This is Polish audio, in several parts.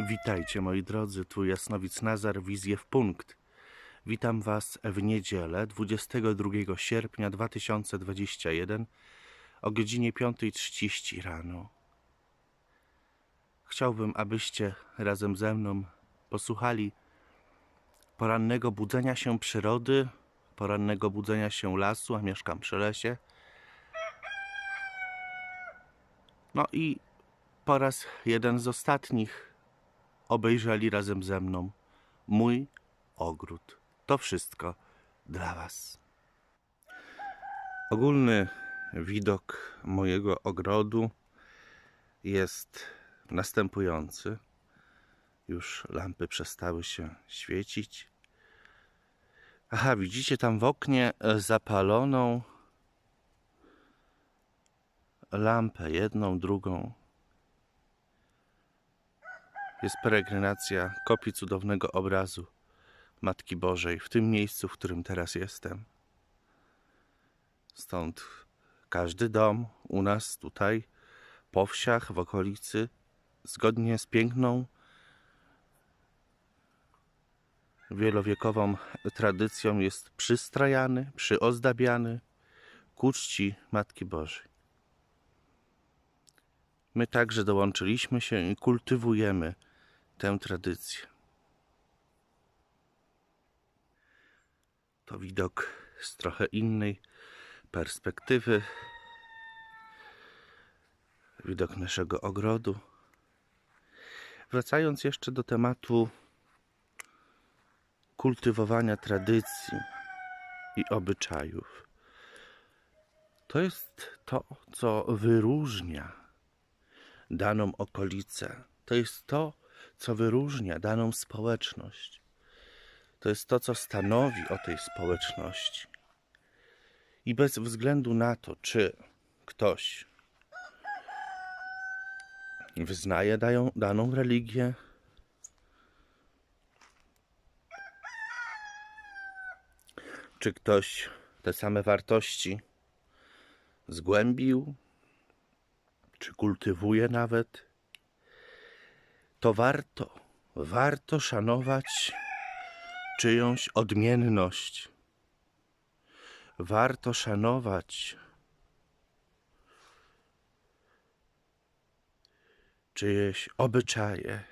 Witajcie moi drodzy, tu Jasnowic Nazar, Wizję w punkt. Witam Was w niedzielę 22 sierpnia 2021 o godzinie 5.30 rano. Chciałbym, abyście razem ze mną posłuchali porannego budzenia się przyrody, porannego budzenia się lasu, a mieszkam przy lesie. No i po raz jeden z ostatnich obejrzeli razem ze mną mój ogród. To wszystko dla Was. Ogólny widok mojego ogrodu jest następujący. Już lampy przestały się świecić. Aha, widzicie tam w oknie zapaloną lampę, jedną, drugą. Jest peregrinacja kopii cudownego obrazu Matki Bożej w tym miejscu, w którym teraz jestem. Stąd każdy dom u nas tutaj, po wsiach, w okolicy, zgodnie z piękną, wielowiekową tradycją jest przystrajany, przyozdabiany ku czci Matki Bożej. My także dołączyliśmy się i kultywujemy tę tradycję. To widok z trochę innej perspektywy. Widok naszego ogrodu. Wracając jeszcze do tematu kultywowania tradycji i obyczajów. To jest to, co wyróżnia daną okolicę. To jest to, co wyróżnia daną społeczność. To jest to, co stanowi o tej społeczności. I bez względu na to, czy ktoś wyznaje dają, daną religię, czy ktoś te same wartości zgłębił, czy kultywuje nawet, to warto, warto szanować czyjąś odmienność. Warto szanować czyjeś obyczaje.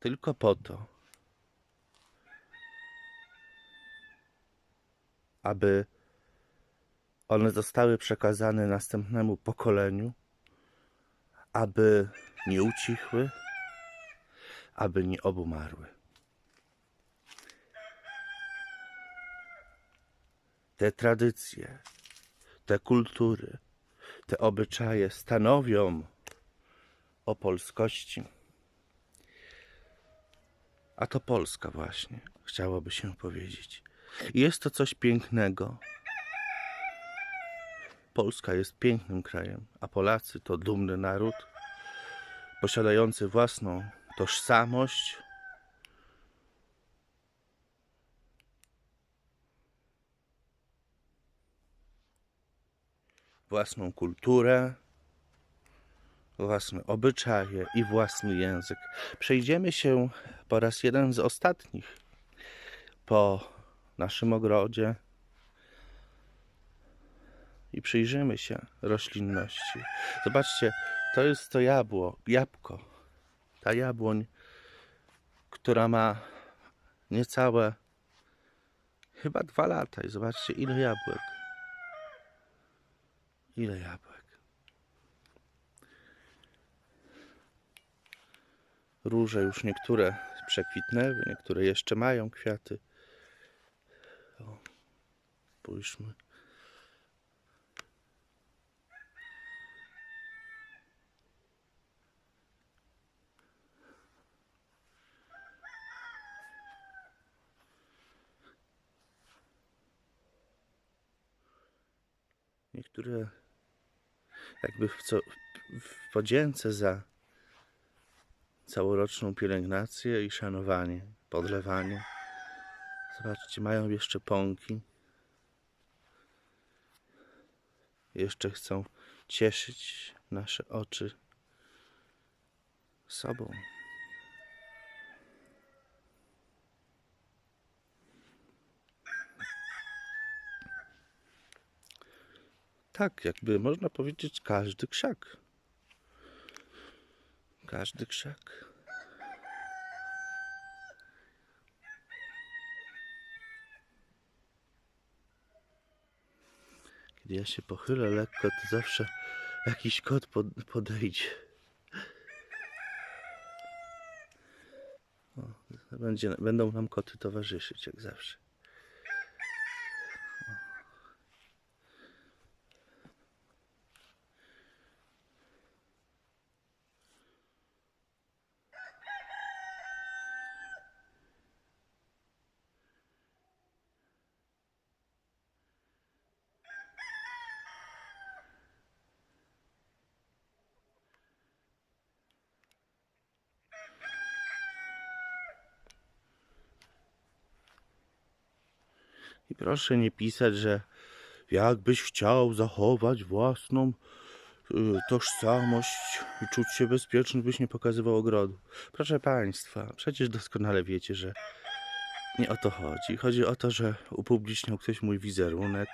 Tylko po to, aby one zostały przekazane następnemu pokoleniu, aby nie ucichły, aby nie obumarły. Te tradycje, te kultury, te obyczaje stanowią o polskości. A to Polska właśnie, chciałoby się powiedzieć. Jest to coś pięknego. Polska jest pięknym krajem, a Polacy to dumny naród, posiadający własną tożsamość. Własną kulturę, własne obyczaje i własny język. Przejdziemy się po raz jeden z ostatnich po naszym ogrodzie i przyjrzymy się roślinności. Zobaczcie, to jest to jabło, jabłko. Ta jabłoń, która ma niecałe chyba dwa lata. I zobaczcie, ile jabłek. Ile jabłek. Róże już niektóre przekwitnęły, niektóre jeszcze mają kwiaty. O, spójrzmy. Niektóre jakby w, co, w podzięce za całoroczną pielęgnację i szanowanie, podlewanie. Zobaczcie, mają jeszcze pąki. jeszcze chcą cieszyć nasze oczy sobą. Tak, jakby można powiedzieć, każdy krzak. Każdy krzak. Kiedy ja się pochylę lekko, to zawsze jakiś kot pod, podejdzie. O, będzie, będą nam koty towarzyszyć, jak zawsze. I proszę nie pisać, że jakbyś chciał zachować własną y, tożsamość i czuć się bezpieczny, byś nie pokazywał ogrodu. Proszę Państwa, przecież doskonale wiecie, że nie o to chodzi. Chodzi o to, że upubliczniał ktoś mój wizerunek,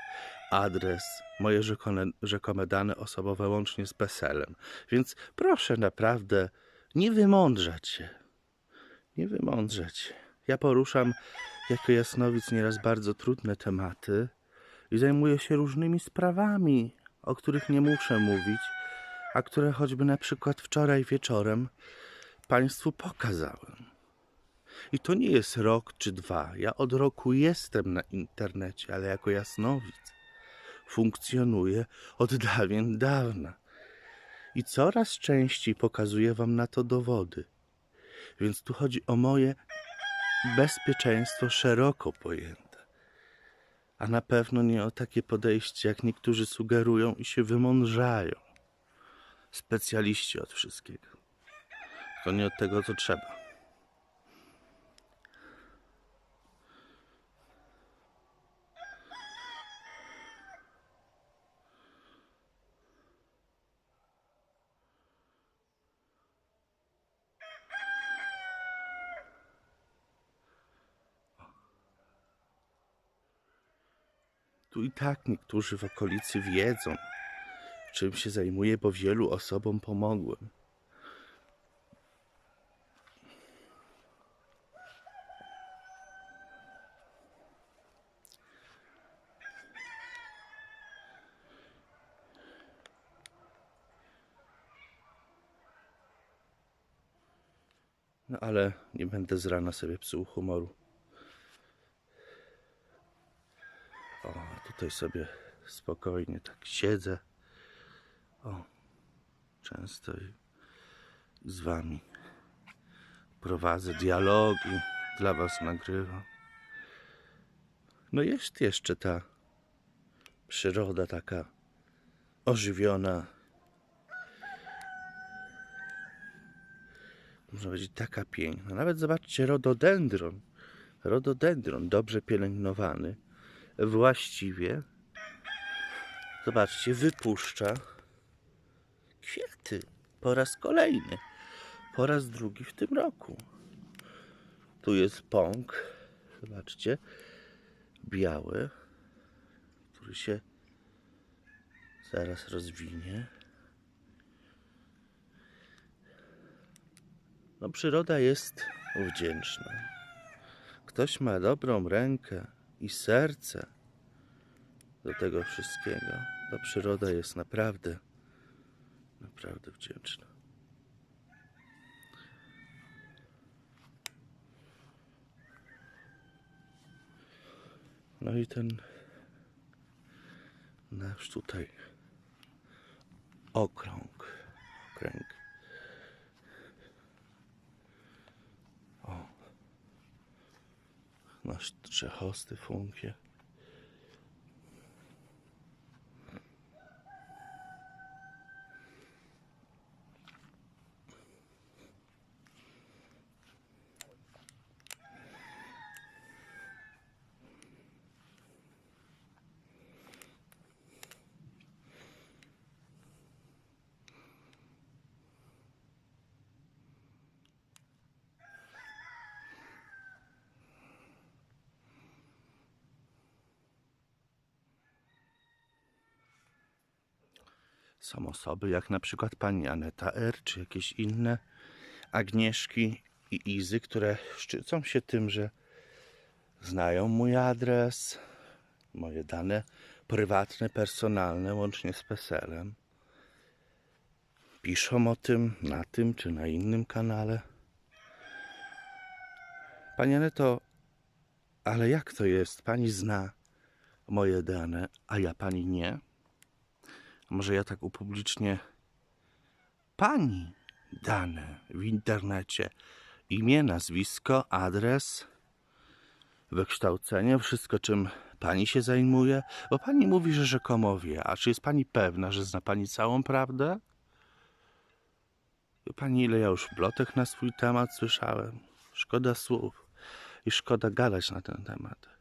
adres, moje rzekome, rzekome dane osobowe łącznie z PESEL-em. Więc proszę naprawdę nie wymądrzać się. Nie wymądrzać. Ja poruszam jako jasnowic nieraz bardzo trudne tematy i zajmuję się różnymi sprawami, o których nie muszę mówić, a które choćby na przykład wczoraj wieczorem Państwu pokazałem. I to nie jest rok czy dwa. Ja od roku jestem na internecie, ale jako jasnowic funkcjonuję od dawien dawna. I coraz częściej pokazuję Wam na to dowody. Więc tu chodzi o moje bezpieczeństwo szeroko pojęte. A na pewno nie o takie podejście, jak niektórzy sugerują i się wymądrzają. Specjaliści od wszystkiego. Tylko nie od tego, co trzeba. Tu i tak niektórzy w okolicy wiedzą, czym się zajmuję, bo wielu osobom pomogłem. No ale nie będę z rana sobie psuł humoru. O, tutaj sobie spokojnie tak siedzę. O, często z wami prowadzę dialogi, dla was nagrywam. No jest jeszcze ta przyroda taka ożywiona. Można powiedzieć taka piękna. Nawet zobaczcie rododendron. Rododendron dobrze pielęgnowany właściwie, zobaczcie, wypuszcza kwiaty po raz kolejny, po raz drugi w tym roku. Tu jest pąk, zobaczcie, biały, który się zaraz rozwinie. No, przyroda jest wdzięczna. Ktoś ma dobrą rękę i serce do tego wszystkiego, to przyroda jest naprawdę, naprawdę wdzięczna. No i ten nasz tutaj okrąg, okręg. O, nasz trzechosty funkie. Są osoby jak na przykład pani Aneta R., czy jakieś inne Agnieszki i Izy, które szczycą się tym, że znają mój adres, moje dane prywatne, personalne, łącznie z PESEL-em. Piszą o tym na tym czy na innym kanale. Pani Aneto, ale jak to jest? Pani zna moje dane, a ja pani nie? Może ja tak upublicznię pani dane w internecie? Imię, nazwisko, adres, wykształcenie, wszystko czym pani się zajmuje? Bo pani mówi, że rzekomo wie. A czy jest pani pewna, że zna pani całą prawdę? Wie pani, ile ja już plotek na swój temat słyszałem? Szkoda słów i szkoda gadać na ten temat.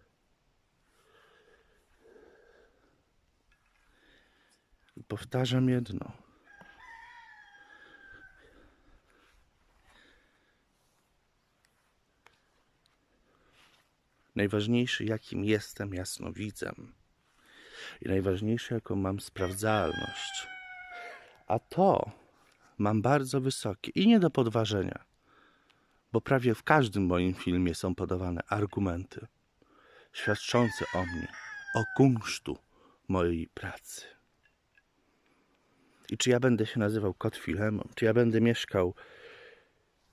Powtarzam jedno. Najważniejszy, jakim jestem jasnowidzem. I najważniejsze, jaką mam sprawdzalność. A to mam bardzo wysokie i nie do podważenia, bo prawie w każdym moim filmie są podawane argumenty świadczące o mnie, o kunsztu mojej pracy. I czy ja będę się nazywał Kot Filemon, czy ja będę mieszkał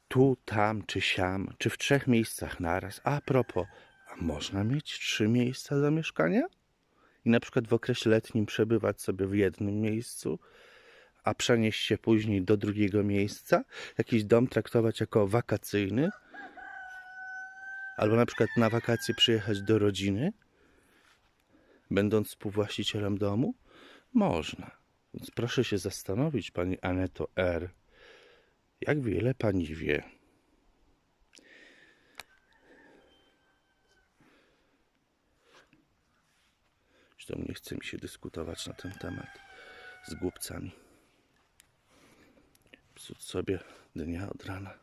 tu, tam, czy siam, czy w trzech miejscach naraz. A propos, a można mieć trzy miejsca zamieszkania? I na przykład w okresie letnim przebywać sobie w jednym miejscu, a przenieść się później do drugiego miejsca? Jakiś dom traktować jako wakacyjny? Albo na przykład na wakacje przyjechać do rodziny, będąc współwłaścicielem domu? Można. Więc proszę się zastanowić, pani Aneto R., jak wiele pani wie. Zresztą nie chce mi się dyskutować na ten temat z głupcami. Psuć sobie dnia od rana.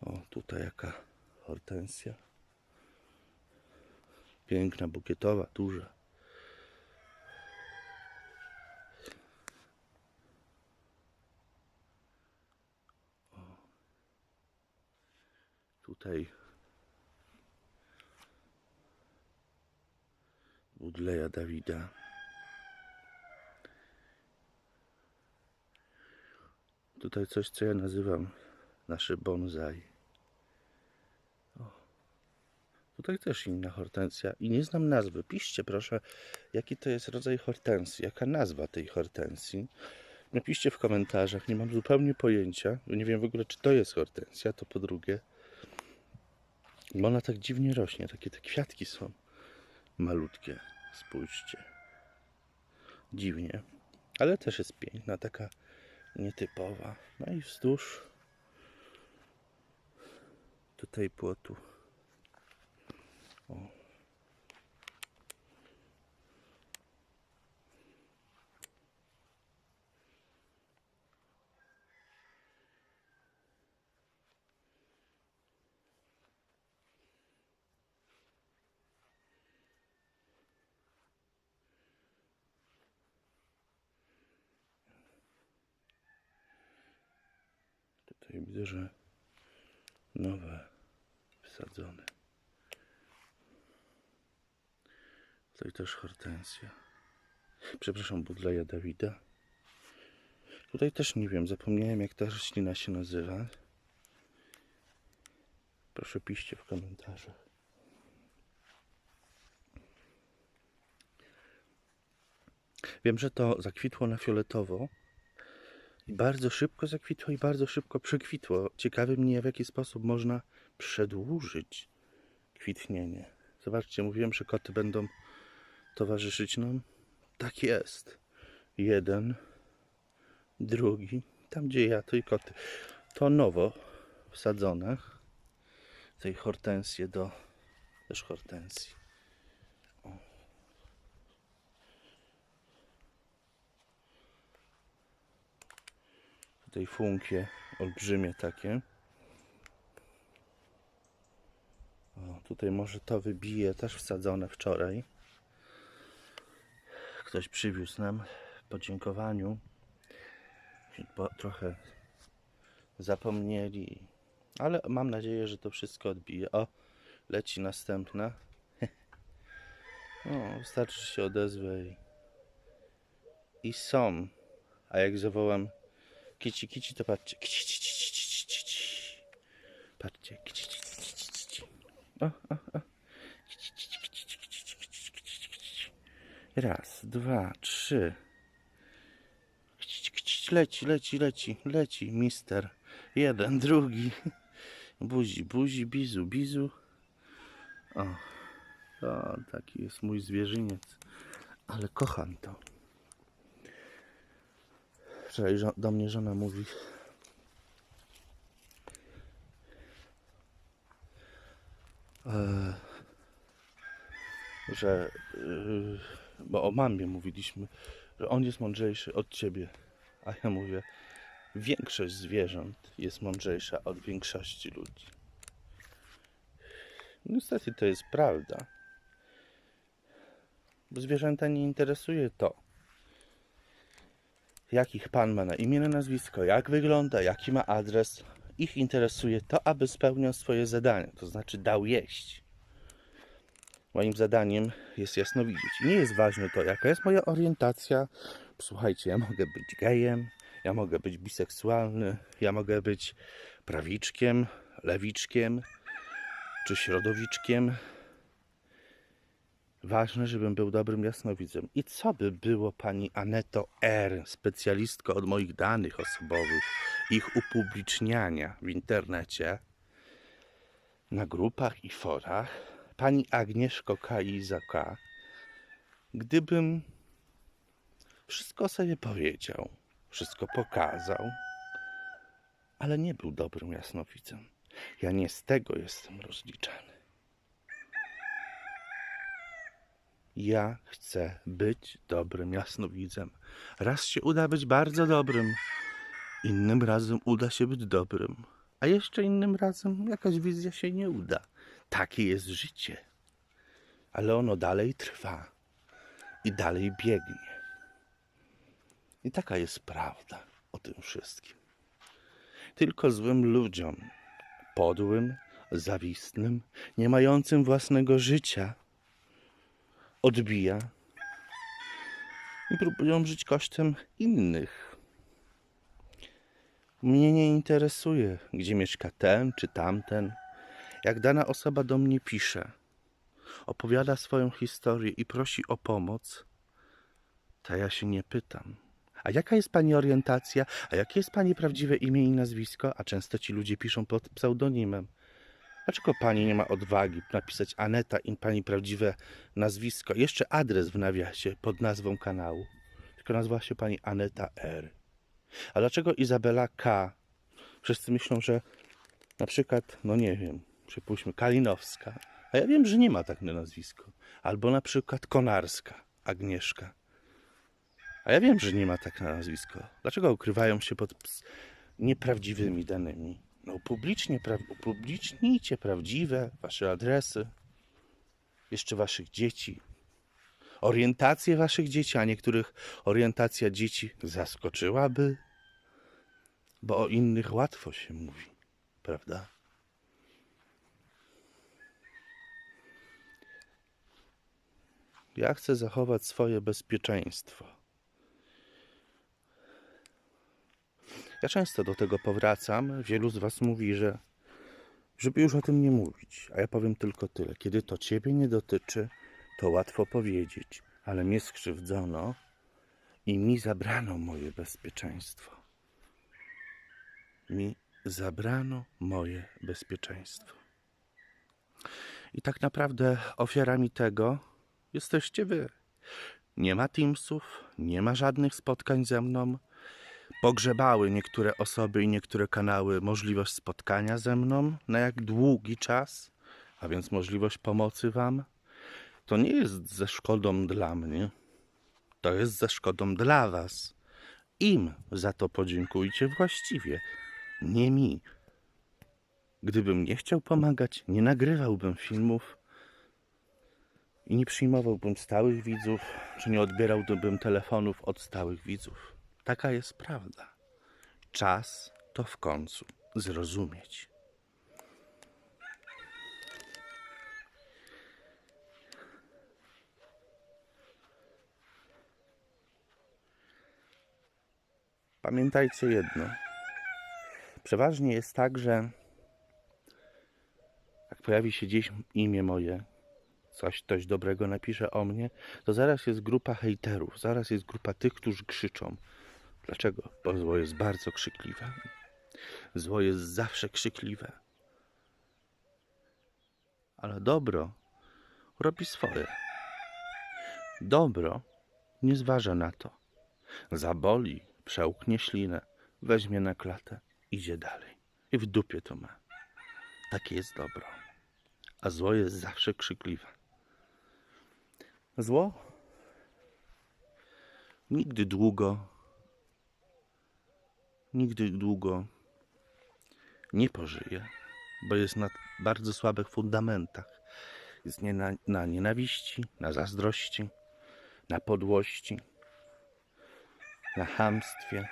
O, tutaj jaka hortensja. Piękna, bukietowa, duża. Tutaj Budleja Dawida. Tutaj coś, co ja nazywam nasze bonsai. O. Tutaj też inna hortensja i nie znam nazwy. Piszcie proszę, jaki to jest rodzaj hortensji, jaka nazwa tej hortensji. Napiszcie w komentarzach, nie mam zupełnie pojęcia. Nie wiem w ogóle, czy to jest hortensja, to po drugie. Bo ona tak dziwnie rośnie, takie te kwiatki są malutkie. Spójrzcie. Dziwnie, ale też jest piękna, taka nietypowa. No i wzdłuż tutaj płotu. O. Że nowe wsadzone. Tutaj też hortensja. Przepraszam, budleja Dawida. Tutaj też nie wiem, zapomniałem jak ta roślina się nazywa. Proszę piszcie w komentarzach. Wiem, że to zakwitło na fioletowo. Bardzo szybko zakwitło i bardzo szybko przekwitło. Ciekawi mnie, w jaki sposób można przedłużyć kwitnienie. Zobaczcie, mówiłem, że koty będą towarzyszyć nam. Tak jest. Jeden, drugi. Tam, gdzie ja, to i koty. To nowo wsadzone. Tej hortensje do też hortensji. Tutaj funkie olbrzymie takie. O, tutaj może to wybije, też wsadzone wczoraj. Ktoś przywiózł nam podziękowaniu bo trochę zapomnieli, ale mam nadzieję, że to wszystko odbije. O, leci następna. No, wystarczy, się odezwę i, i są. A jak zawołam kici kici, to patrzcie. Kici, kici, kici, kici, kici. Patrzcie. Kici, kici, kici. O, o, o. Raz, dwa, trzy. Kici, kici, Leci, leci, leci, leci, mister. Jeden, drugi. Buzi, buzi, bizu, bizu. O, to taki jest mój zwierzyniec. Ale kocham to. Wczoraj do mnie żona mówi. E, że, y, bo o mamie mówiliśmy, że on jest mądrzejszy od ciebie. A ja mówię, większość zwierząt jest mądrzejsza od większości ludzi. Niestety to jest prawda. Bo zwierzęta nie interesuje to, jakich pan ma na imię, na nazwisko, jak wygląda, jaki ma adres. Ich interesuje to, aby spełniał swoje zadanie, to znaczy dał jeść. Moim zadaniem jest jasno widzieć. Nie jest ważne to, jaka jest moja orientacja. Słuchajcie, ja mogę być gejem, ja mogę być biseksualny, ja mogę być prawiczkiem, lewiczkiem czy środowiczkiem. Ważne, żebym był dobrym jasnowidzem. I co by było pani Aneto R., specjalistko od moich danych osobowych, ich upubliczniania w internecie, na grupach i forach, pani Agnieszko K. i Iza K., gdybym wszystko sobie powiedział, wszystko pokazał, ale nie był dobrym jasnowidzem. Ja nie z tego jestem rozliczany. Ja chcę być dobrym jasnowidzem. Raz się uda być bardzo dobrym, innym razem uda się być dobrym, a jeszcze innym razem jakaś wizja się nie uda. Takie jest życie. Ale ono dalej trwa i dalej biegnie. I taka jest prawda o tym wszystkim. Tylko złym ludziom, podłym, zawistnym, nie mającym własnego życia, odbija i próbują żyć kosztem innych. Mnie nie interesuje, gdzie mieszka ten czy tamten. Jak dana osoba do mnie pisze, opowiada swoją historię i prosi o pomoc, to ja się nie pytam. A jaka jest pani orientacja? A jakie jest pani prawdziwe imię i nazwisko? A często ci ludzie piszą pod pseudonimem. Dlaczego pani nie ma odwagi napisać Aneta i pani prawdziwe nazwisko? Jeszcze adres w nawiasie pod nazwą kanału. Tylko nazywa się pani Aneta R. A dlaczego Izabela K? Wszyscy myślą, że na przykład, no nie wiem, przypuśćmy Kalinowska. A ja wiem, że nie ma tak na nazwisko. Albo na przykład Konarska, Agnieszka. A ja wiem, że nie ma tak na nazwisko. Dlaczego ukrywają się pod nieprawdziwymi danymi? No upublicznie, pra- upublicznijcie prawdziwe wasze adresy, jeszcze waszych dzieci, orientację waszych dzieci, a niektórych orientacja dzieci zaskoczyłaby, bo o innych łatwo się mówi, prawda? Ja chcę zachować swoje bezpieczeństwo. Ja często do tego powracam. Wielu z Was mówi, że żeby już o tym nie mówić. A ja powiem tylko tyle. Kiedy to Ciebie nie dotyczy, to łatwo powiedzieć, ale mnie skrzywdzono i mi zabrano moje bezpieczeństwo. Mi zabrano moje bezpieczeństwo. I tak naprawdę ofiarami tego jesteście Wy. Nie ma Teamsów, nie ma żadnych spotkań ze mną pogrzebały niektóre osoby i niektóre kanały możliwość spotkania ze mną na jak długi czas, a więc możliwość pomocy Wam, to nie jest ze szkodą dla mnie, to jest ze szkodą dla Was. Im za to podziękujcie właściwie, nie mi. Gdybym nie chciał pomagać, nie nagrywałbym filmów I nie przyjmowałbym stałych widzów, czy nie odbierałbym telefonów od stałych widzów. Taka jest prawda. Czas to w końcu zrozumieć. Pamiętajcie jedno. Przeważnie jest tak, że jak pojawi się gdzieś imię moje, coś, ktoś dobrego napisze o mnie, to zaraz jest grupa hejterów, zaraz jest grupa tych, którzy krzyczą. Dlaczego? Bo zło jest bardzo krzykliwe. Zło jest zawsze krzykliwe. Ale dobro robi swoje. Dobro nie zważa na to. Zaboli, przełknie ślinę, weźmie na klatę, idzie dalej. I w dupie to ma. Takie jest dobro. A zło jest zawsze krzykliwe. Zło nigdy długo, nigdy długo nie pożyje, bo jest na bardzo słabych fundamentach. Jest nie na, na nienawiści, na zazdrości, na podłości, na chamstwie,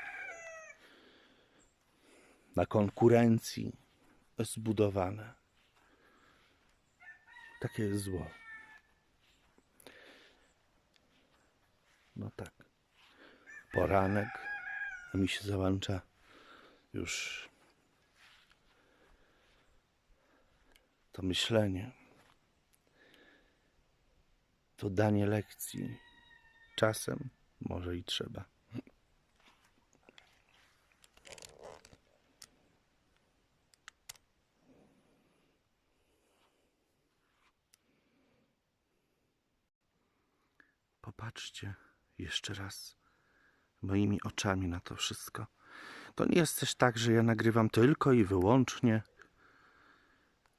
na konkurencji zbudowane. Takie jest zło. No tak. Poranek, mi się załącza już to myślenie, to danie lekcji. Czasem może i trzeba. Popatrzcie jeszcze raz moimi oczami na to wszystko. To nie jest też tak, że ja nagrywam tylko i wyłącznie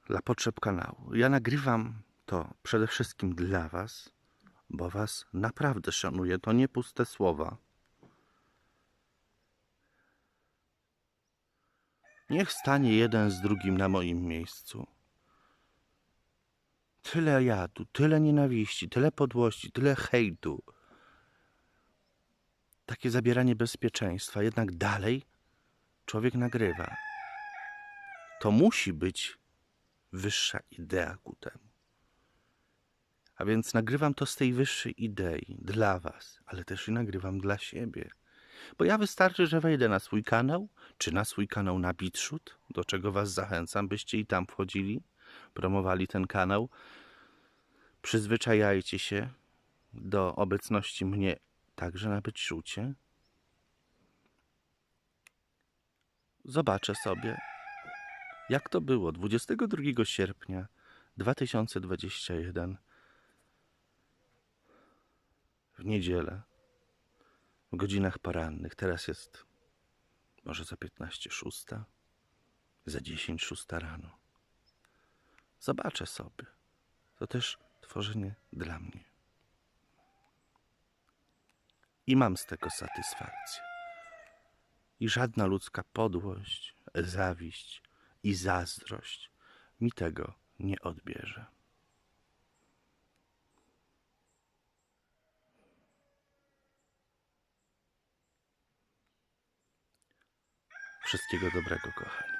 dla potrzeb kanału. Ja nagrywam to przede wszystkim dla Was, bo Was naprawdę szanuję. To nie puste słowa. Niech stanie jeden z drugim na moim miejscu. Tyle jadu, tyle nienawiści, tyle podłości, tyle hejtu. Takie zabieranie bezpieczeństwa, jednak dalej człowiek nagrywa. To musi być wyższa idea ku temu. A więc nagrywam to z tej wyższej idei dla Was, ale też i nagrywam dla siebie. Bo ja wystarczy, że wejdę na swój kanał, czy na swój kanał na Bitshoot, do czego Was zachęcam, byście i tam wchodzili, promowali ten kanał. Przyzwyczajajcie się do obecności mnie także na Bitshoocie. Zobaczę sobie, jak to było 22 sierpnia 2021 w niedzielę w godzinach porannych. Teraz jest może za 15 szósta, za 10 szósta rano. Zobaczę sobie. To też tworzenie dla mnie. I mam z tego satysfakcję. I żadna ludzka podłość, zawiść i zazdrość mi tego nie odbierze. Wszystkiego dobrego, kochani.